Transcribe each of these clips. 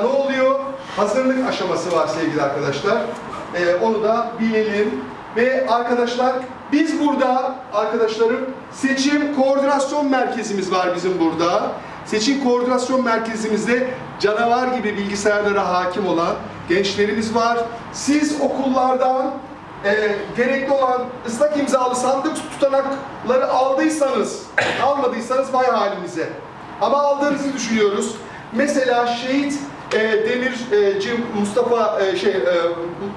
Ne oluyor? Hazırlık aşaması var sevgili arkadaşlar. Ee, onu da bilelim. Ve arkadaşlar biz burada arkadaşlarım seçim koordinasyon merkezimiz var bizim burada. Seçim koordinasyon merkezimizde canavar gibi bilgisayarlara hakim olan gençlerimiz var. Siz okullardan e, gerekli olan ıslak imzalı sandık tutanakları aldıysanız, almadıysanız vay halinize. Ama aldığınızı düşünüyoruz. Mesela şehit e, Demirci Mustafa e, şey e,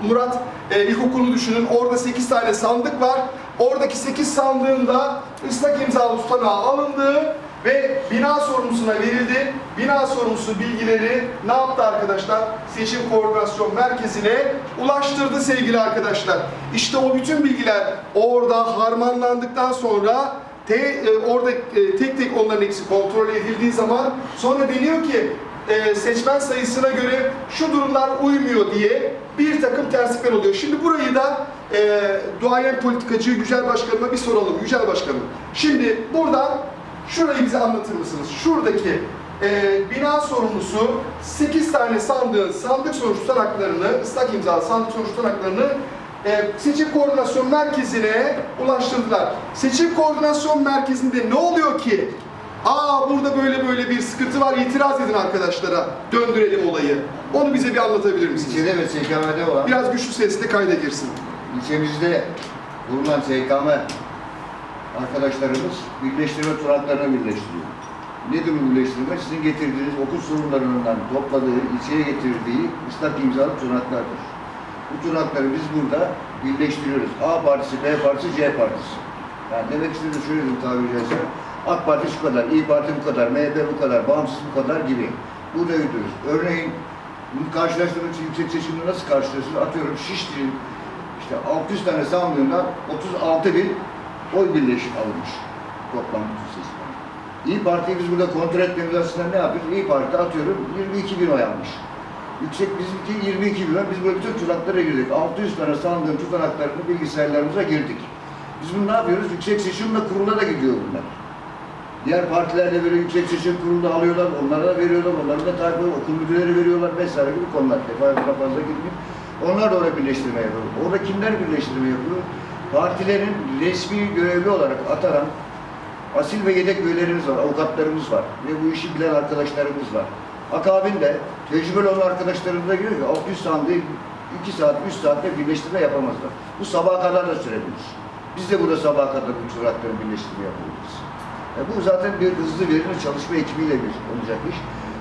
Murat e, İlkokulu düşünün. Orada 8 tane sandık var. Oradaki 8 sandığında ıslak imzalı tutanağı alındı ve bina sorumlusuna verildi. Bina sorumlusu bilgileri ne yaptı arkadaşlar? Seçim Koordinasyon Merkezi'ne ulaştırdı sevgili arkadaşlar. İşte o bütün bilgiler orada harmanlandıktan sonra te, e, orada e, tek tek onların hepsi kontrol edildiği zaman sonra deniyor ki e, seçmen sayısına göre şu durumlar uymuyor diye bir takım terslikler oluyor. Şimdi burayı da e, duayen politikacı Yücel Başkanıma bir soralım. Yücel Başkanım. Şimdi buradan şurayı bize anlatır mısınız? Şuradaki e, bina sorumlusu 8 tane sandığın sandık sonuç tutanaklarını, ıslak imzalı sandık sonuç tutanaklarını e, seçim koordinasyon merkezine ulaştırdılar. Seçim koordinasyon merkezinde ne oluyor ki? Aa burada böyle böyle bir sıkıntı var, itiraz edin arkadaşlara. Döndürelim olayı. Onu bize bir anlatabilir misiniz? İlçede ve SKM'de olan Biraz güçlü sesle kayda girsin. ilçemizde bulunan SKM arkadaşlarımız birleştirme turanaklarını birleştiriyor. Nedir bu birleştirme? Sizin getirdiğiniz okul sorunlarından topladığı, ilçeye getirdiği ıslak imzalı turanaklardır. Bu turanakları biz burada birleştiriyoruz. A partisi, B partisi, C partisi. Yani demek istediğim şöyle bir tabiri caizse. AK Parti şu kadar, İyi Parti bu kadar, MHP bu kadar, bağımsız bu kadar gibi. Burada yürütüyoruz. Örneğin bunu karşılaştırmak yüksek seçimde nasıl karşılaştırıyoruz? Atıyorum Şişli'nin işte 600 tane sandığından 36 bin oy birleşik alınmış toplam bütün seçmen. İyi Parti'yi biz burada kontrol etmemiz açısından ne yapıyoruz? İyi Parti atıyorum 22 bin oy almış. Yüksek bizimki 22 bin oy. Biz böyle bütün tutanaklara girdik. 600 tane sandığın tutanaklarını bilgisayarlarımıza girdik. Biz bunu ne yapıyoruz? Yüksek Seçim ve Kurulu'na da gidiyor bunlar. Diğer partiler de böyle yüksek seçim kurulunda alıyorlar, onlara da veriyorlar, onların da takip ediyor, okul müdürleri veriyorlar vesaire gibi konular. Defa fazla girmeyeyim. Onlar da orada birleştirme yapıyor. Orada kimler birleştirme yapıyor? Partilerin resmi görevli olarak atanan asil ve yedek üyelerimiz var, avukatlarımız var ve bu işi bilen arkadaşlarımız var. Akabinde tecrübeli olan arkadaşlarımız da giriyor ki 600 sandığı 2 saat, 3 saatte birleştirme yapamazlar. Bu sabaha kadar da sürebilir. Biz de burada sabaha kadar bu çırakları birleştirme yapabiliriz. E, bu zaten bir hızlı verimli çalışma ekibiyle bir olacak iş.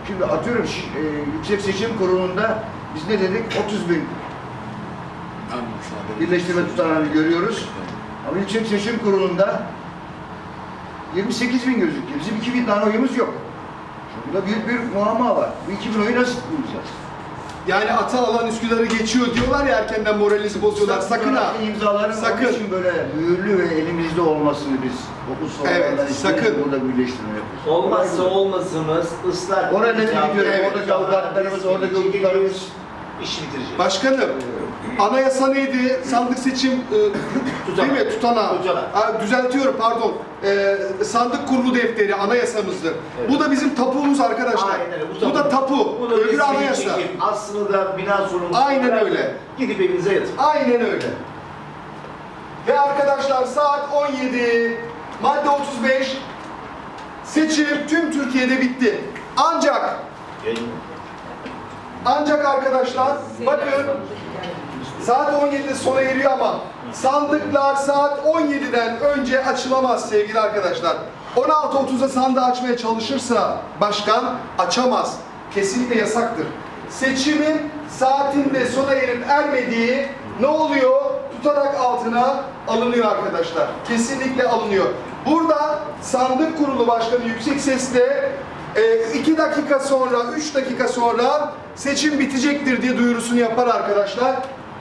Şimdi atıyorum e, Yüksek Seçim Kurulu'nda biz ne dedik? 30 bin birleştirme tutanağını görüyoruz. Ama Yüksek Seçim Kurulu'nda 28 bin gözüküyor. Bizim 2 bin tane oyumuz yok. Şimdi burada büyük bir muamma var. Bu 2 bin oyu nasıl bulacağız? Yani ata alan Üsküdar'ı geçiyor diyorlar ya erkenden moralinizi bozuyorlar. Sakın ha. İmzaların Sakın. için böyle mühürlü ve elimizde olmasını biz okul Evet, sakın. Burada birleştirme yapıyoruz. Olmazsa olmazımız ıslak. Oraya ne imzalı gidiyorum? Evet. Oradaki avukatlarımız, oradaki hukuklarımız. işi bitirecek. Başkanım, anayasa neydi? Sandık seçim e, değil mi? Tutanağı. Tutanak. Ha, düzeltiyorum pardon. E, sandık kurulu defteri anayasamızdı. Evet. Bu da bizim tapuğumuz arkadaşlar. Aynen öyle, Bu, da tapu. Bunu Öbürü resmi anayasa. çekin. Aslında bina sorumlusu. Aynen olarak öyle. Gidip evinize yatın. Aynen öyle. Ve arkadaşlar saat 17, madde 35, seçim tüm Türkiye'de bitti. Ancak, ancak arkadaşlar bakın saat 17'de sona eriyor ama sandıklar saat 17'den önce açılamaz sevgili arkadaşlar. 16.30'da sandığı açmaya çalışırsa başkan açamaz. Kesinlikle yasaktır. Seçimin saatinde sona erip ermediği ne oluyor? Tutanak altına alınıyor arkadaşlar. Kesinlikle alınıyor. Burada sandık kurulu başkanı yüksek sesle 2 dakika sonra, 3 dakika sonra seçim bitecektir diye duyurusunu yapar arkadaşlar.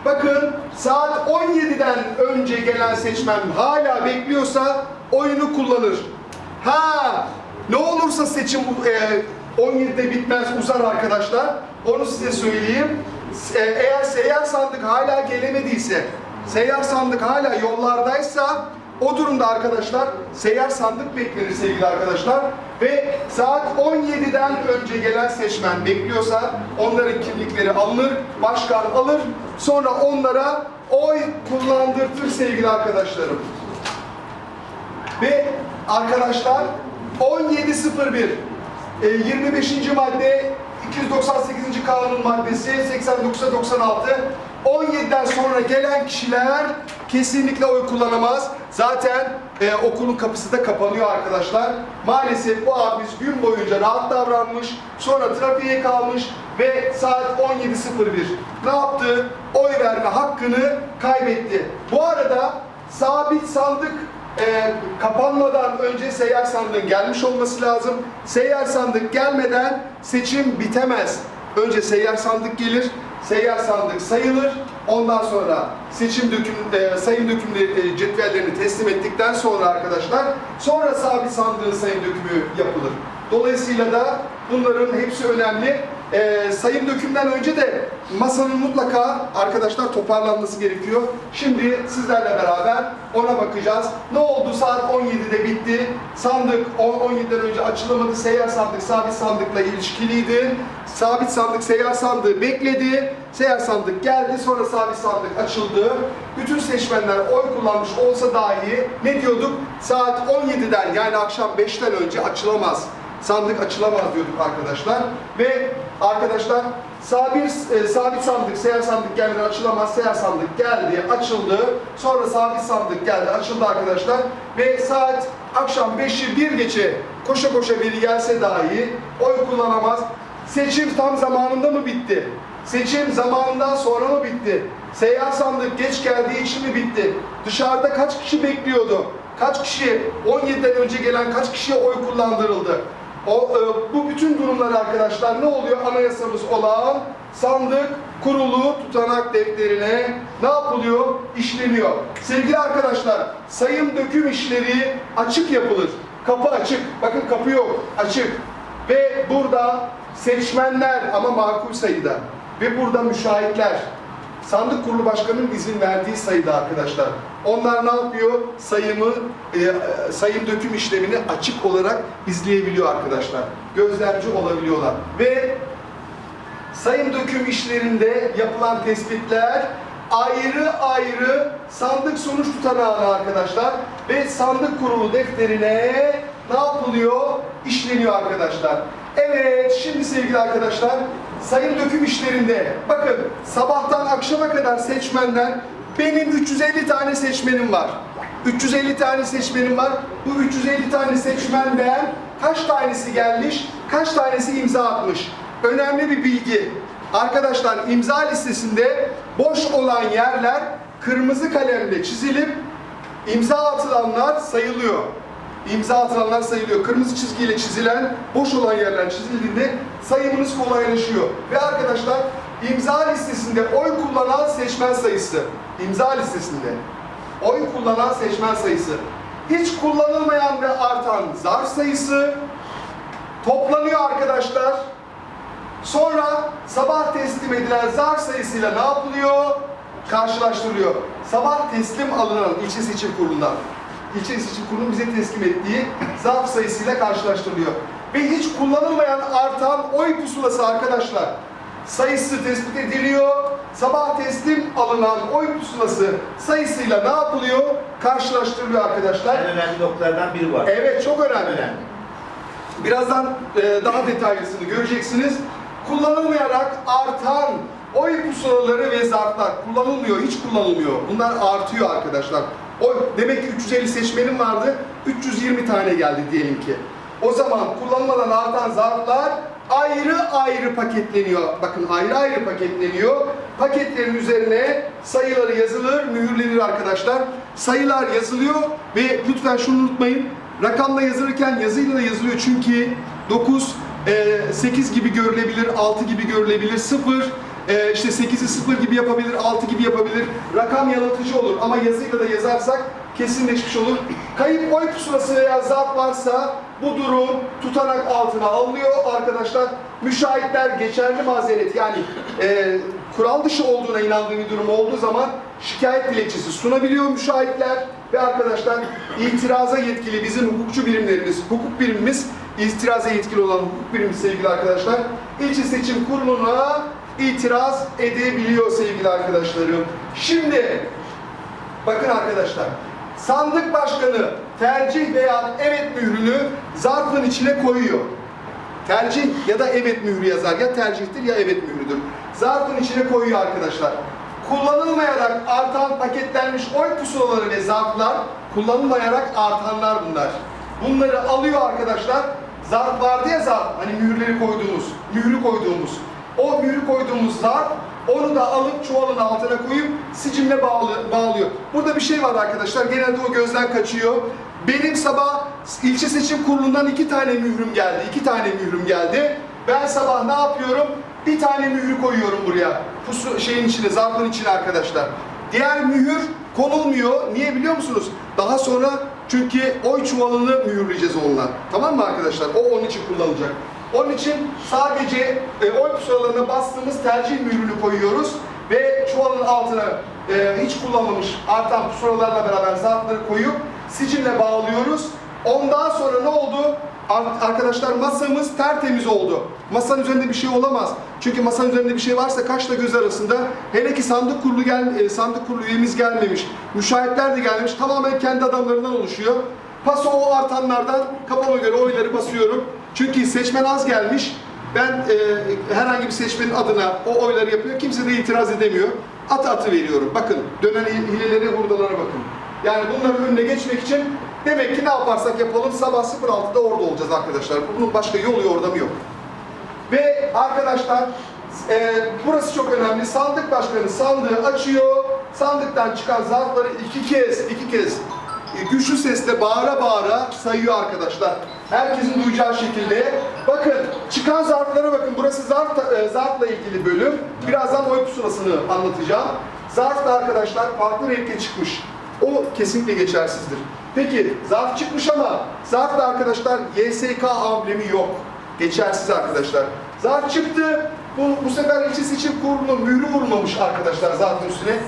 Bakın saat 17'den önce gelen seçmen hala bekliyorsa oyunu kullanır. Ha ne olursa seçim e, 17'de bitmez uzar arkadaşlar. Onu size söyleyeyim. E, eğer seyyar sandık hala gelemediyse, seyyar sandık hala yollardaysa O durumda arkadaşlar seyyar sandık beklenir sevgili arkadaşlar. Ve saat 17'den önce gelen seçmen bekliyorsa onların kimlikleri alınır, başkan alır. Sonra onlara oy kullandırtır sevgili arkadaşlarım. Ve arkadaşlar 17.01 e, 25. madde 298. kanun maddesi 89'a 96 17'den sonra gelen kişiler kesinlikle oy kullanamaz. Zaten e, okulun kapısı da kapanıyor arkadaşlar. Maalesef bu abimiz gün boyunca rahat davranmış. Sonra trafiğe kalmış ve saat 17.01 ne yaptı? Oy verme hakkını kaybetti. Bu arada sabit sandık e, kapanmadan önce seyyar sandığın gelmiş olması lazım. Seyyar sandık gelmeden seçim bitemez. Önce seyyar sandık gelir, seyyar sandık sayılır. Ondan sonra seçim döküm, e, sayım dökümleri e, cetvellerini teslim ettikten sonra arkadaşlar, sonra sabit sandığın sayım dökümü yapılır. Dolayısıyla da bunların hepsi önemli. Ee, sayım dökümden önce de masanın mutlaka arkadaşlar toparlanması gerekiyor. Şimdi sizlerle beraber ona bakacağız. Ne oldu? Saat 17'de bitti. Sandık 10 17'den önce açılamadı. Seyyar sandık sabit sandıkla ilişkiliydi. Sabit sandık seyyar sandığı bekledi. Seyyar sandık geldi. Sonra sabit sandık açıldı. Bütün seçmenler oy kullanmış olsa dahi ne diyorduk? Saat 17'den yani akşam 5'ten önce açılamaz sandık açılamaz diyorduk arkadaşlar. Ve arkadaşlar sabit, e, sabit sandık, seyyar sandık gelmeden açılamaz. Seyyar sandık geldi, açıldı. Sonra sabit sandık geldi, açıldı arkadaşlar. Ve saat akşam 5'i bir geçe koşa koşa biri gelse dahi oy kullanamaz. Seçim tam zamanında mı bitti? Seçim zamanından sonra mı bitti? Seyyar sandık geç geldiği için mi bitti? Dışarıda kaç kişi bekliyordu? Kaç kişi 17'den önce gelen kaç kişiye oy kullandırıldı? O, e, bu bütün durumlar arkadaşlar ne oluyor? Anayasamız olan sandık kurulu tutanak defterine ne yapılıyor? İşleniyor. Sevgili arkadaşlar, sayım döküm işleri açık yapılır. Kapı açık. Bakın kapı yok. Açık. Ve burada seçmenler ama makul sayıda. Ve burada müşahitler. Sandık Kurulu Başkanı'nın izin verdiği sayıda arkadaşlar. Onlar ne yapıyor? Sayımı, e, e, sayım döküm işlemini açık olarak izleyebiliyor arkadaşlar. Gözlemci olabiliyorlar. Ve sayım döküm işlerinde yapılan tespitler ayrı ayrı sandık sonuç tutanağına arkadaşlar ve sandık kurulu defterine ne yapılıyor? İşleniyor arkadaşlar. Evet, şimdi sevgili arkadaşlar, sayım döküm işlerinde bakın sabahtan akşama kadar seçmenden benim 350 tane seçmenim var. 350 tane seçmenim var. Bu 350 tane seçmenden kaç tanesi gelmiş, kaç tanesi imza atmış? Önemli bir bilgi. Arkadaşlar imza listesinde boş olan yerler kırmızı kalemle çizilip imza atılanlar sayılıyor. İmza atılanlar sayılıyor. Kırmızı çizgiyle çizilen, boş olan yerler çizildiğinde sayımınız kolaylaşıyor. Ve arkadaşlar imza listesinde oy kullanan seçmen sayısı, imza listesinde oy kullanan seçmen sayısı, hiç kullanılmayan ve artan zarf sayısı toplanıyor arkadaşlar. Sonra sabah teslim edilen zarf sayısıyla ne yapılıyor? Karşılaştırılıyor. Sabah teslim alınan ilçe seçim kurulundan, ilçe seçim kurulunun bize teslim ettiği zarf sayısıyla karşılaştırılıyor. Ve hiç kullanılmayan artan oy pusulası arkadaşlar sayısı tespit ediliyor. Sabah teslim alınan oy pusulası sayısıyla ne yapılıyor? Karşılaştırılıyor arkadaşlar. En önemli noktalardan biri var. Evet çok önemli. Önemli. Birazdan e, daha detaylısını göreceksiniz. Kullanılmayarak artan oy pusulaları ve zarflar kullanılmıyor, hiç kullanılmıyor. Bunlar artıyor arkadaşlar. Oy, demek ki 350 seçmenim vardı, 320 tane geldi diyelim ki. O zaman kullanılmadan artan zarflar ayrı ayrı paketleniyor. Bakın ayrı ayrı paketleniyor. Paketlerin üzerine sayıları yazılır, mühürlenir arkadaşlar. Sayılar yazılıyor ve lütfen şunu unutmayın. Rakamla yazılırken yazıyla da yazılıyor çünkü 9, 8 gibi görülebilir, 6 gibi görülebilir, 0, e, işte 8'i 0 gibi yapabilir, 6 gibi yapabilir. Rakam yanıltıcı olur ama yazıyla da yazarsak kesinleşmiş olur. Kayıp oy pusulası veya zarf varsa bu durum tutanak altına alınıyor arkadaşlar. Müşahitler geçerli mazeret yani e, kural dışı olduğuna inandığı bir durum olduğu zaman şikayet dilekçesi sunabiliyor müşahitler ve arkadaşlar itiraza yetkili bizim hukukçu birimlerimiz, hukuk birimimiz itiraza yetkili olan hukuk birimimiz sevgili arkadaşlar ilçe seçim kuruluna itiraz edebiliyor sevgili arkadaşlarım. Şimdi bakın arkadaşlar sandık başkanı tercih veya evet mührünü zarfın içine koyuyor. Tercih ya da evet mührü yazar. Ya tercihtir ya evet mührüdür. Zarfın içine koyuyor arkadaşlar. Kullanılmayarak artan paketlenmiş oy pusulaları ve zarflar kullanılmayarak artanlar bunlar. Bunları alıyor arkadaşlar. Zarf vardı ya zarf, hani mühürleri koyduğumuz, mührü koyduğumuz. O mührü koyduğumuz zarf, onu da alıp çuvalın altına koyup sicimle bağlı, bağlıyor. Burada bir şey var arkadaşlar, genelde o gözden kaçıyor. Benim sabah ilçe seçim kurulundan iki tane mührüm geldi, iki tane mührüm geldi. Ben sabah ne yapıyorum? Bir tane mührü koyuyorum buraya. Pusu şeyin içine, zarfın içine arkadaşlar. Diğer mühür konulmuyor. Niye biliyor musunuz? Daha sonra çünkü oy çuvalını mühürleyeceğiz onunla. Tamam mı arkadaşlar? O onun için kullanılacak. Onun için sadece e, oy pusulalarına bastığımız tercih mührünü koyuyoruz ve çuvalın altına e, hiç kullanmamış artan pusulalarla beraber zarfları koyup sicimle bağlıyoruz. Ondan sonra ne oldu? Ar- Arkadaşlar masamız tertemiz oldu. Masanın üzerinde bir şey olamaz. Çünkü masanın üzerinde bir şey varsa kaşla göz arasında hele ki sandık kurulu gel e, sandık kurulu üyemiz gelmemiş. Müşahitler de gelmemiş. Tamamen kendi adamlarından oluşuyor. Paso o artanlardan kafama göre oyları basıyorum. Çünkü seçmen az gelmiş. Ben e, herhangi bir seçmenin adına o oyları yapıyor. Kimse de itiraz edemiyor. Atı atı veriyorum. Bakın dönen hilelere, hurdalara bakın. Yani bunların önüne geçmek için demek ki ne yaparsak yapalım sabah 06'da orada olacağız arkadaşlar. Bunun başka yolu yordamı yok. Ve arkadaşlar e, burası çok önemli. Sandık başkanı sandığı açıyor. Sandıktan çıkan zarfları iki kez, iki kez e, güçlü sesle bağıra bağıra sayıyor arkadaşlar. Herkesin duyacağı şekilde. Bakın çıkan zarflara bakın. Burası zarf, e, zarfla ilgili bölüm. Birazdan oy pusulasını anlatacağım. Zarf da arkadaşlar farklı renkte çıkmış. O kesinlikle geçersizdir. Peki zarf çıkmış ama zarfta arkadaşlar YSK amblemi yok. Geçersiz arkadaşlar. Zarf çıktı. Bu, bu sefer ilçe seçim kurulu mührü vurmamış arkadaşlar zarfın üstüne.